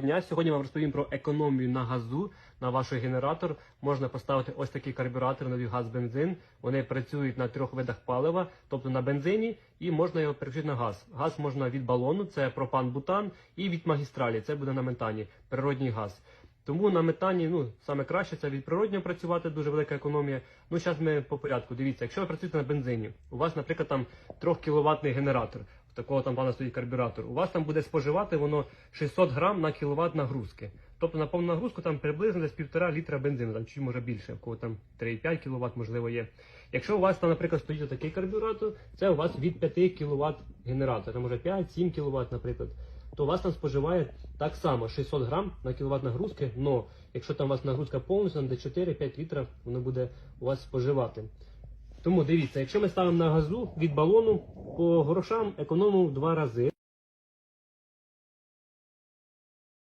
Дня! Сьогодні вам розповім про економію на газу на ваш генератор. Можна поставити ось такий карбюратор, новий газ-бензин. Вони працюють на трьох видах палива, тобто на бензині, і можна його переключити на газ. Газ можна від балону, це пропан-бутан, і від магістралі, це буде на метані, природній газ. Тому на метані, ну саме краще це від природнього працювати, дуже велика економія. Ну, зараз ми по порядку. Дивіться, якщо ви працюєте на бензині, у вас, наприклад, там 3 кВт генератор, такого там пана стоїть карбюратор, у вас там буде споживати воно 600 грам на кіловат нагрузки. Тобто на повну нагрузку там приблизно десь півтора літра бензину, там чи може більше, в кого там 3,5 кВт, можливо, є. Якщо у вас там, наприклад, стоїть такий карбюратор, це у вас від 5 кВт генератор, там може 5-7 кВт, наприклад то у вас там споживає так само 600 грам на кіловат нагрузки, але якщо там у вас нагрузка повністю, де 4-5 літрів, воно буде у вас споживати. Тому дивіться, якщо ми ставимо на газу від балону по грошам економимо в два рази.